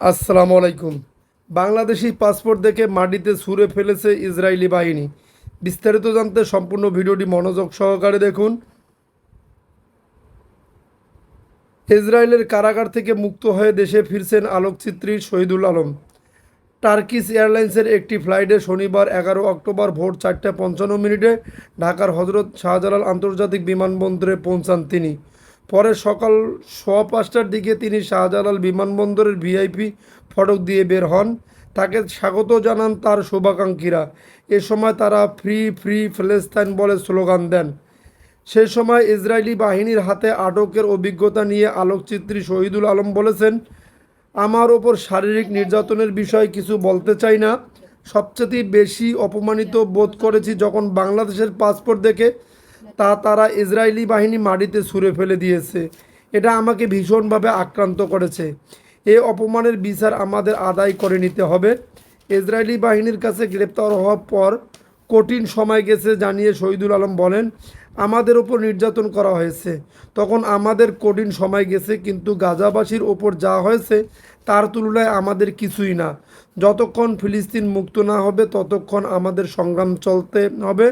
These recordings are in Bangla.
আসসালামু আলাইকুম। বাংলাদেশি পাসপোর্ট দেখে মাটিতে ছুঁড়ে ফেলেছে ইসরায়েলি বাহিনী। বিস্তারিত জানতে সম্পূর্ণ ভিডিওটি মনোযোগ সহকারে দেখুন। ইসরায়েলের কারাগার থেকে মুক্ত হয়ে দেশে ফিরছেন আলোকচিত্রী শহীদুল আলম। টার্কিশ এয়ারলাইন্সের একটি ফ্লাইটে শনিবার এগারো অক্টোবর ভোর চারটে পঞ্চান্ন মিনিটে ঢাকার হজরত শাহজালাল আন্তর্জাতিক বিমানবন্দরে পৌঁছান তিনি। পরে সকাল সোয়া পাঁচটার দিকে তিনি শাহজালাল বিমানবন্দরের ভিআইপি ফটক দিয়ে বের হন। তাকে স্বাগত জানান তার শুভাকাঙ্ক্ষীরা। এ সময় তারা ফ্রি ফ্রি ফিলিস্তাইন বলে স্লোগান দেন। সে সময় ইসরায়েলি বাহিনীর হাতে আটকের অভিজ্ঞতা নিয়ে আলোকচিত্রী শহীদুল আলম বলেছেন, আমার ওপর শারীরিক নির্যাতনের বিষয়ে কিছু বলতে চাই না। সবচেয়ে বেশি অপমানিত বোধ করেছি যখন বাংলাদেশের পাসপোর্ট দেখে তা তারা ইসরায়েলি বাহিনী মাটিতে ছুঁড়ে ফেলে দিয়েছে। এটা আমাকে ভীষণভাবে আক্রান্ত করেছে। এ অপমানের বিচার আমাদের আদায় করে নিতে হবে। ইসরায়েলি বাহিনীর কাছে গ্রেপ্তার হওয়ার পর কঠিন সময় গেছে জানিয়ে শহীদুল আলম বলেন, আমাদের ওপর নির্যাতন করা হয়েছে। তখন আমাদের কঠিন সময় গেছে, কিন্তু গাজাবাসীর ওপর যা হয়েছে তার তুলনায় আমাদের কিছুই না। যতক্ষণ ফিলিস্তিন মুক্ত না হবে, ততক্ষণ আমাদের সংগ্রাম চলতে হবে।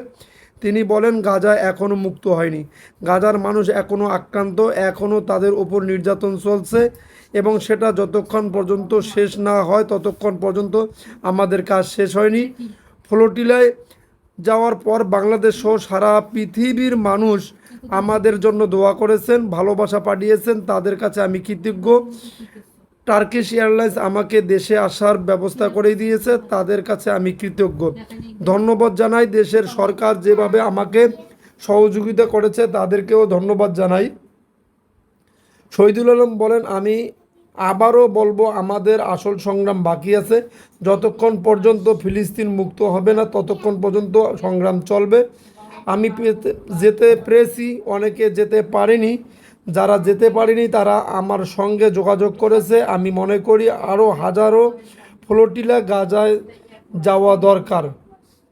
তিনি বলেন, গাজা এখনও মুক্ত হয়নি। গাজার মানুষ এখনও আক্রান্ত এখনও তাদের ওপর নির্যাতন চলছে এবং সেটা যতক্ষণ পর্যন্ত শেষ না হয়, ততক্ষণ পর্যন্ত আমাদের কাজ শেষ হয়নি। ফ্লোটিলায় যাওয়ার পর বাংলাদেশ সহ সারা পৃথিবীর মানুষ আমাদের জন্য দোয়া করেছেন, ভালোবাসা পাঠিয়েছেন, তাদের কাছে আমি কৃতজ্ঞ। টার্কিশ এয়ারলাইন্স আমাকে দেশে আসার ব্যবস্থা করে দিয়েছে তাদের কাছে আমি কৃতজ্ঞ। ধন্যবাদ জানাই দেশের সরকার যেভাবে আমাকে সহযোগিতা করেছে তাদেরকেও ধন্যবাদ জানাই। শহীদুল আলম বলেন আমি আবারও বলব আমাদের আসল সংগ্রাম বাকি আছে। যতক্ষণ পর্যন্ত ফিলিস্তিন মুক্ত হবে না ততক্ষণ পর্যন্ত সংগ্রাম চলবে। আমি যেতে পেরেছি অনেকে যেতে পারেনি। যারা যেতে পারেনি, তারা আমার সঙ্গে যোগাযোগ করেছে। আমি মনে করি আরও হাজারো ফ্লোটিলা গাজায় যাওয়া দরকার।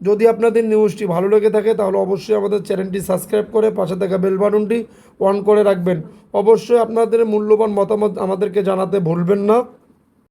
যদি আপনাদের নিউজটি ভালো লেগে থাকে, তাহলে অবশ্যই আমাদের চ্যানেলটি সাবস্ক্রাইব করে পাশে থাকা বেল বাটনটি অন করে রাখবেন। অবশ্যই আপনাদের মূল্যবান মতামত আমাদেরকে জানাতে ভুলবেন না।